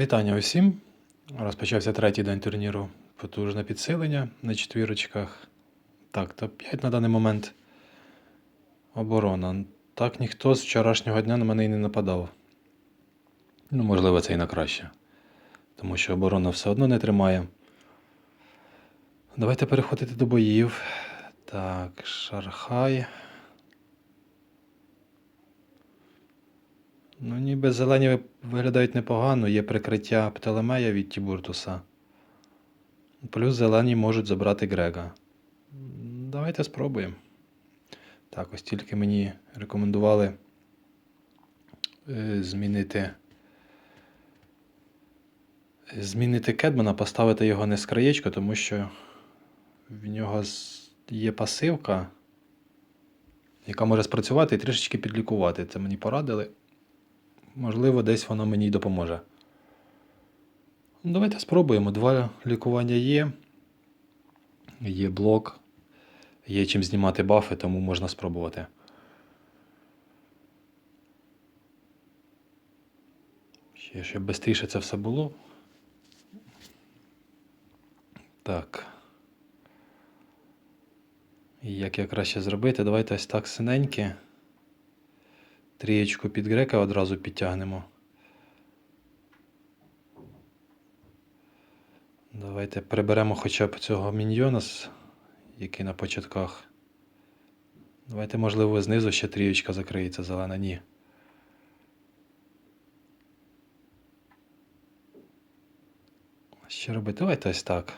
Вітання усім. Розпочався третій день турніру потужне підсилення на четвірочках. Так, топ-5 на даний момент. Оборона. Так ніхто з вчорашнього дня на мене і не нападав. Ну, можливо, це і на краще. Тому що оборона все одно не тримає. Давайте переходити до боїв. Так, Шархай. Ну, ніби зелені виглядають непогано, є прикриття Птолемея від Тібуртуса. Плюс зелені можуть забрати Грега. Давайте спробуємо. Так, ось тільки мені рекомендували е, змінити. Змінити Кедмана, поставити його не з краєчка, тому що в нього є пасивка, яка може спрацювати і трішечки підлікувати. Це мені порадили. Можливо, десь воно мені й допоможе. Давайте спробуємо. Два лікування є. Є блок. Є чим знімати бафи, тому можна спробувати. Ще, щоб швидше це все було. Так. Як я краще зробити? Давайте ось так синеньке. Трієчку під грека одразу підтягнемо. Давайте приберемо хоча б цього міньйона, який на початках. Давайте, можливо, знизу ще трієчка закриється зелена. Ні. Що робити? Давайте ось так.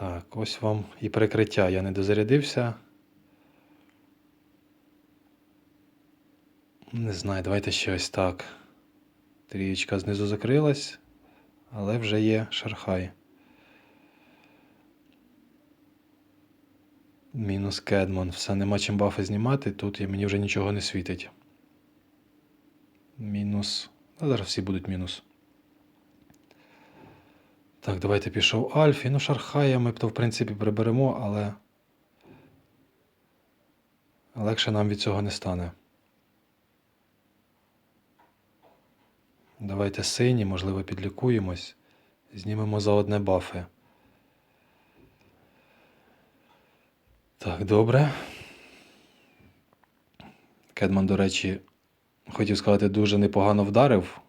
Так, ось вам і прикриття. Я не дозарядився. Не знаю, давайте ще ось так. Трієчка знизу закрилась, але вже є шархай. Мінус кедмон. Все, нема чим бафи знімати. Тут мені вже нічого не світить. Мінус. А зараз всі будуть мінус. Так, давайте пішов Альфі. Ну, Шархая ми б то, в принципі, приберемо, але легше нам від цього не стане. Давайте сині, можливо, підлікуємось. Знімемо за одне бафи. Так, добре. Кедман, до речі, хотів сказати, дуже непогано вдарив,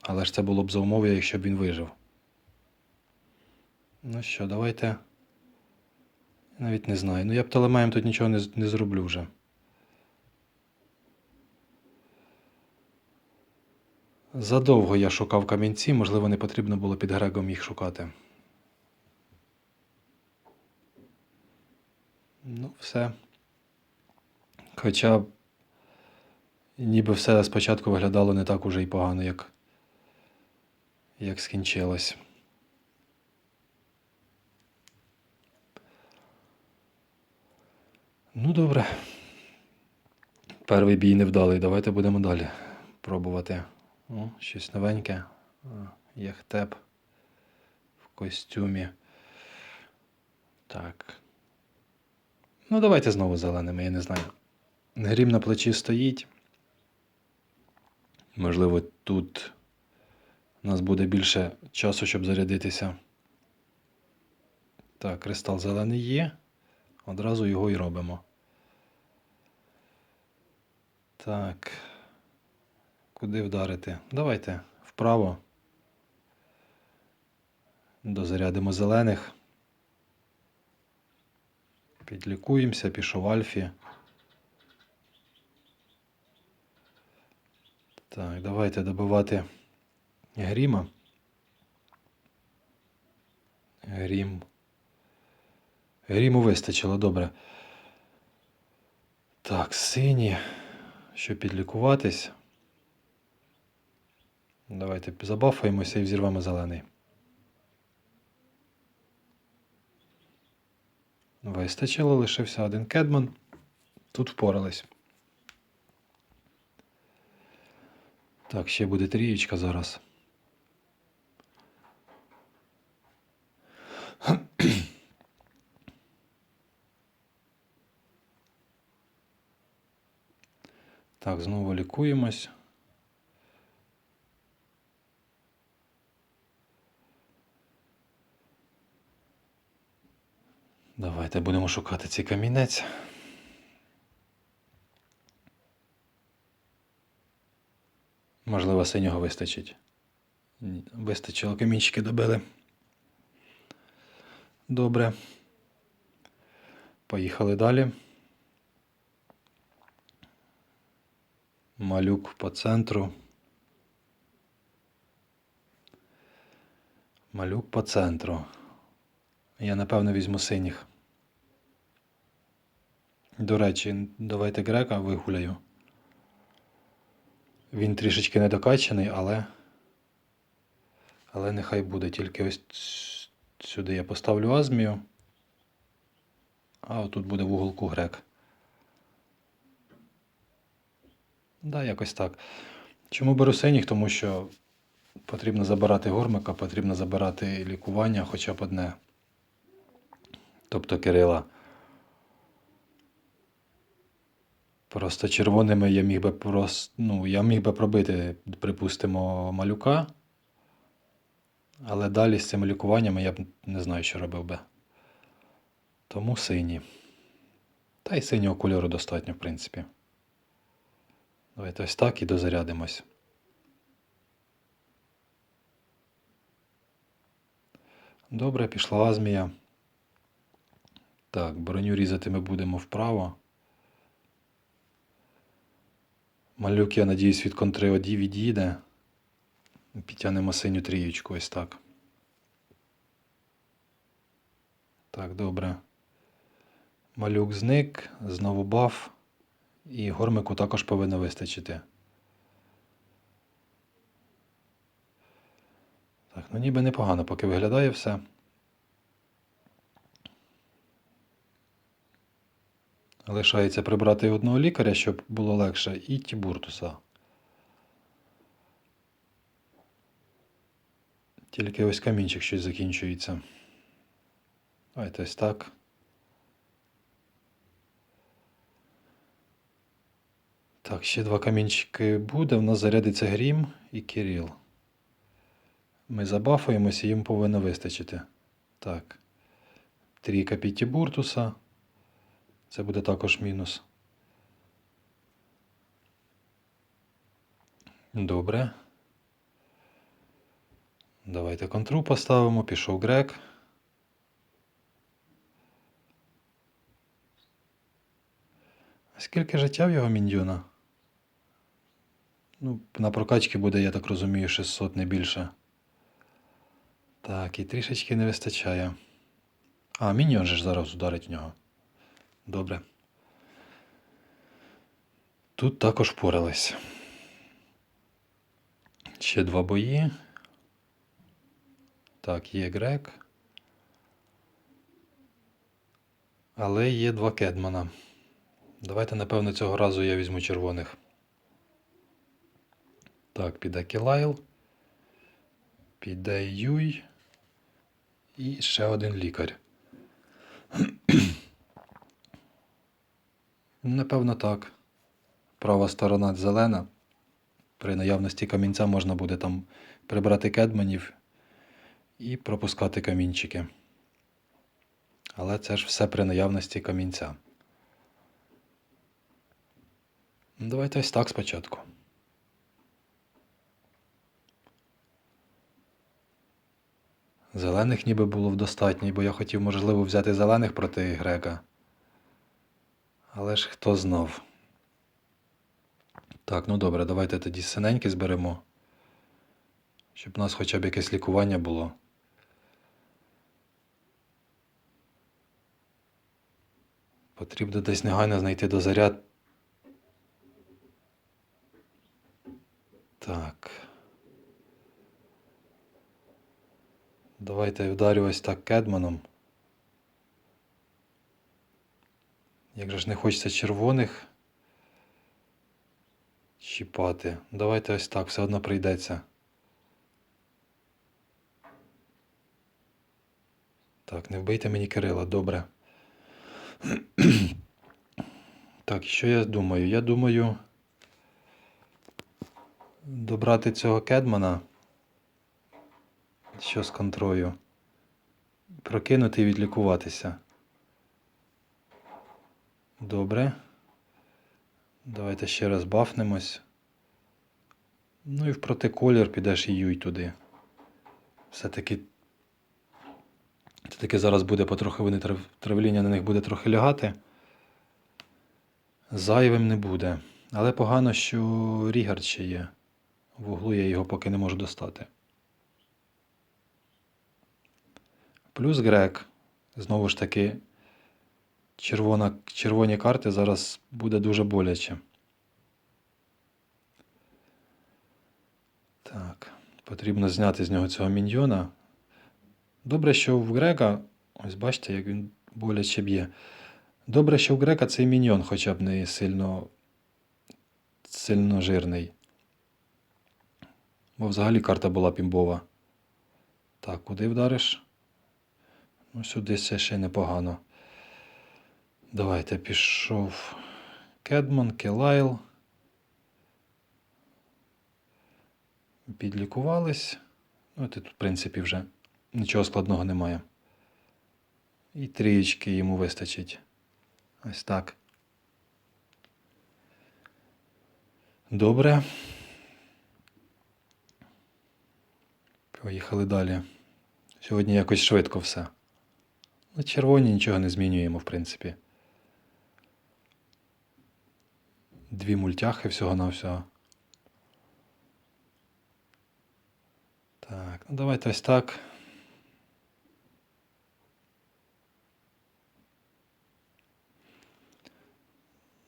але ж це було б за умови, якщо б він вижив. Ну що, давайте. Навіть не знаю. Ну я Птолемеєм тут нічого не, не зроблю вже. Задовго я шукав камінці, можливо, не потрібно було під Грегом їх шукати. Ну, все. Хоча ніби все спочатку виглядало не так уже й погано, як, як скінчилось. Ну, добре. Перший бій невдалий. Давайте будемо далі пробувати. О, щось новеньке. А, Яхтеп в костюмі. Так. Ну, давайте знову зеленими, я не знаю. Грім на плечі стоїть. Можливо, тут у нас буде більше часу, щоб зарядитися. Так, кристал зелений є. Одразу його і робимо. Так. Куди вдарити? Давайте вправо. Дозарядимо зелених. Підлікуємося, пішов Альфі. Так, давайте добивати Гріма. Грім. Гріму вистачило, добре. Так, сині. Щоб підлікуватись. Давайте забафаємося і взірвемо зелений. Вистачило, лишився один кедман. Тут впорались. Так, ще буде трієчка зараз. Так, знову лікуємось. Давайте будемо шукати цей камінець. Можливо, синього вистачить. Вистачило, камінчики добили. Добре. Поїхали далі. Малюк по центру. Малюк по центру. Я напевно візьму синіх. До речі, давайте грека вигуляю. Він трішечки недокачаний, але. Але нехай буде. Тільки ось сюди я поставлю азмію. А отут буде в уголку грек. Да, якось так. Чому беру синіх? Тому що потрібно забирати гормика, потрібно забирати лікування хоча б одне. Тобто Кирила. Просто червоними я міг би просто, ну, я міг би пробити, припустимо, малюка. Але далі з цими лікуваннями я б не знаю, що робив би. Тому сині. Та й синього кольору достатньо, в принципі. Давайте ось так і дозарядимось. Добре, пішла азмія. Так, броню різати ми будемо вправо. Малюк, я надіюсь, від контри оді відійде. Підтягнемо синю трієчку ось так. Так, добре. Малюк зник, знову баф. І гормику також повинно вистачити. Так, ну ніби непогано, поки виглядає все. Лишається прибрати одного лікаря, щоб було легше, і Тібуртуса. Тільки ось камінчик щось закінчується. Давайте ось так. Так, ще два камінчики буде. В нас зарядиться Грім і Кирил. Ми забафуємося, їм повинно вистачити. Так. Трійка Пітібуртуса. Це буде також мінус. Добре. Давайте контру поставимо. Пішов грек. Скільки життя в його міньйона? Ну, на прокачки буде, я так розумію, 600 не більше. Так, і трішечки не вистачає. А, міньйон же ж зараз ударить в нього. Добре. Тут також впорались. Ще два бої. Так, є грек. Але є два кедмана. Давайте, напевно, цього разу я візьму червоних. Так, піде Кілайл. Піде Юй. І ще один лікар. Напевно, так. Права сторона зелена. При наявності камінця можна буде там прибрати кедманів і пропускати камінчики. Але це ж все при наявності камінця. Ну, Давайте ось так спочатку. Зелених ніби було в достатньо, бо я хотів, можливо, взяти зелених проти Грека. Але ж хто знав. Так, ну добре, давайте тоді синенькі зберемо. Щоб у нас хоча б якесь лікування було. Потрібно десь негайно знайти дозаряд. Так. Давайте я вдарю ось так кедманом. Як же ж не хочеться червоних чіпати. Давайте ось так, все одно прийдеться. Так, не вбийте мені Кирила, добре. Так, що я думаю? Я думаю. добрати цього кедмана, що з контрою, прокинути і відлікуватися. Добре. Давайте ще раз бафнемось. Ну і в протиколір підеш і юй туди. Все-таки. Все-таки зараз буде потрохи вони травління на них буде трохи лягати. Зайвим не буде. Але погано, що Рігард ще є. В углу я його поки не можу достати. Плюс Грек. Знову ж таки, червона, червоні карти зараз буде дуже боляче. Так, потрібно зняти з нього цього міньйона. Добре, що в Грека, ось бачите, як він боляче б'є. Добре, що в Грека цей міньйон хоча б не сильно, сильно жирний. Бо взагалі карта була пімбова. Так, куди вдариш? Ну, сюди це ще непогано. Давайте пішов Кедман, Келайл. Підлікувались. Ну, тут, в принципі, вже нічого складного немає. І трієчки йому вистачить. Ось так. Добре. Поїхали далі. Сьогодні якось швидко все. На червоні нічого не змінюємо, в принципі. Дві мультяхи всього-навсього. Так, ну давайте ось так.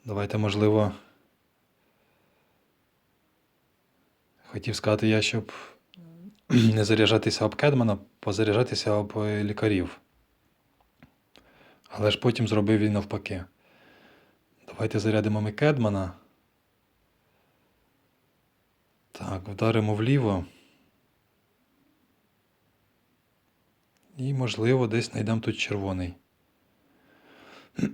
Давайте, можливо. Хотів сказати я, щоб не заряджатися об Кедмана, позаряджатися об е, лікарів. Але ж потім зробив він навпаки. Давайте зарядимо ми Кедмана. Так, вдаримо вліво. І, можливо, десь знайдемо тут червоний.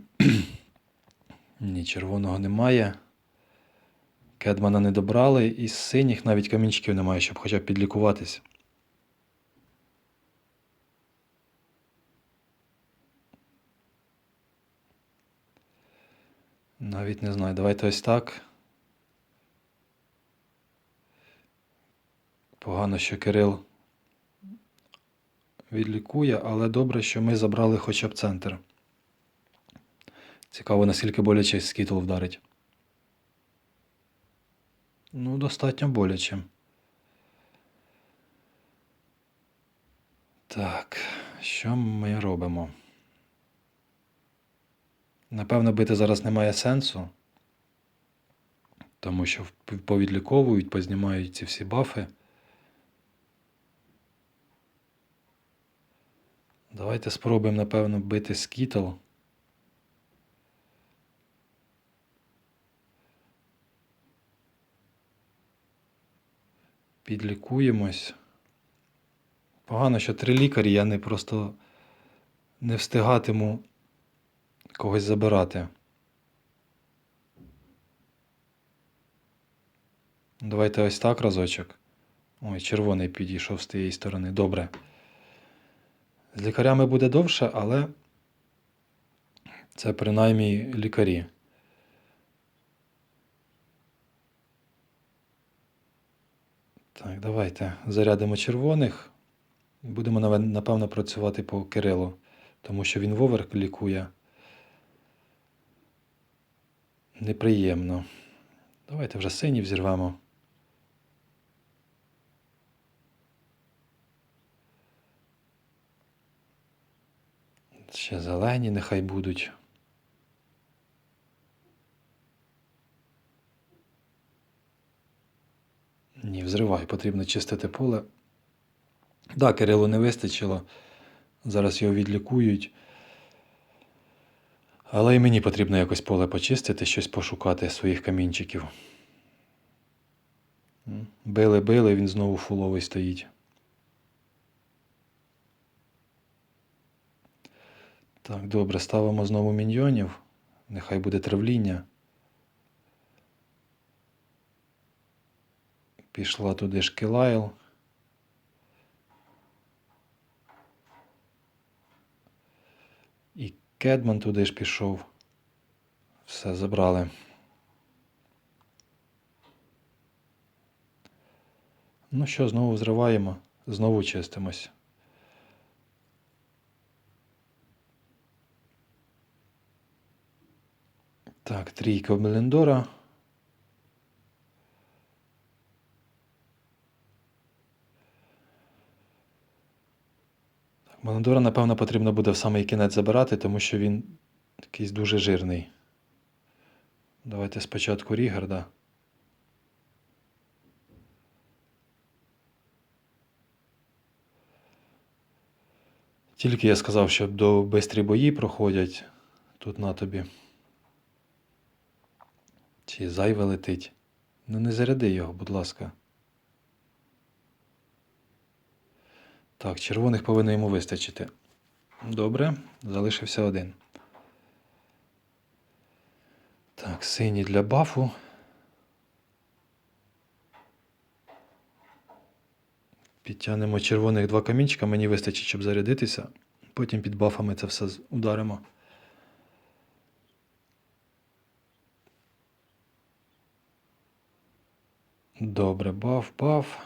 Ні, червоного немає. Кедмана не добрали, і з синіх навіть камінчиків немає, щоб хоча б підлікуватись. Навіть не знаю. Давайте ось так. Погано, що Кирил відлікує, але добре, що ми забрали хоча б центр. Цікаво, наскільки боляче скітл вдарить. Ну, достатньо боляче. Так, що ми робимо? Напевно, бити зараз немає сенсу, тому що повідліковують, познімають ці всі бафи. Давайте спробуємо, напевно, бити скітл. Підлікуємось. Погано, що три лікарі, я не просто не встигатиму когось забирати. Давайте ось так разочок. Ой, червоний підійшов з тієї сторони. Добре. З лікарями буде довше, але це принаймні лікарі. Так, давайте зарядимо червоних. Будемо, напевно, працювати по Кирилу, тому що він воверк лікує. Неприємно. Давайте вже синів зірвемо. Ще зелені нехай будуть. Ні, взривай, потрібно чистити поле. Да, Кирилу не вистачило. Зараз його відлікують. Але і мені потрібно якось поле почистити, щось пошукати своїх камінчиків. Били, били, він знову фуловий стоїть. Так, добре, ставимо знову міньйонів. Нехай буде травління. Пішла туди ж Кілайл. І Кедман туди ж пішов. Все, забрали. Ну що, знову взриваємо, знову чистимось. Так, трійка Мелендора. Так, напевно, потрібно буде в самий кінець забирати, тому що він якийсь дуже жирний. Давайте спочатку Рігарда. Тільки я сказав, що до бистрі бої проходять. Тут на тобі. Чи зайве летить. Ну не заряди його, будь ласка. Так, червоних повинно йому вистачити. Добре, залишився один. Так, синій для бафу. Підтягнемо червоних два камінчика, мені вистачить, щоб зарядитися. Потім під бафами це все ударимо. Добре, баф, баф.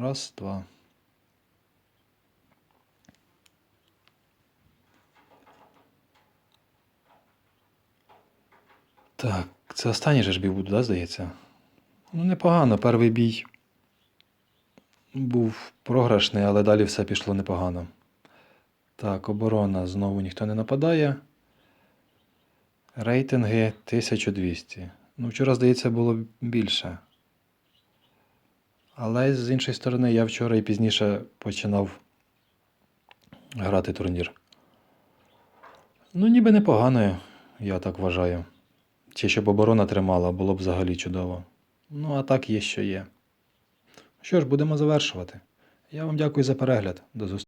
Раз, два. Так, це останній же ж бій буде, да, здається? Ну, непогано. Перший бій був програшний, але далі все пішло непогано. Так, оборона знову ніхто не нападає. Рейтинги 1200. Ну, вчора, здається, було більше. Але з іншої сторони, я вчора і пізніше починав грати турнір. Ну, ніби непогано, я так вважаю. Чи щоб оборона тримала, було б взагалі чудово. Ну, а так є, що є. Що ж, будемо завершувати. Я вам дякую за перегляд. До зустрічі.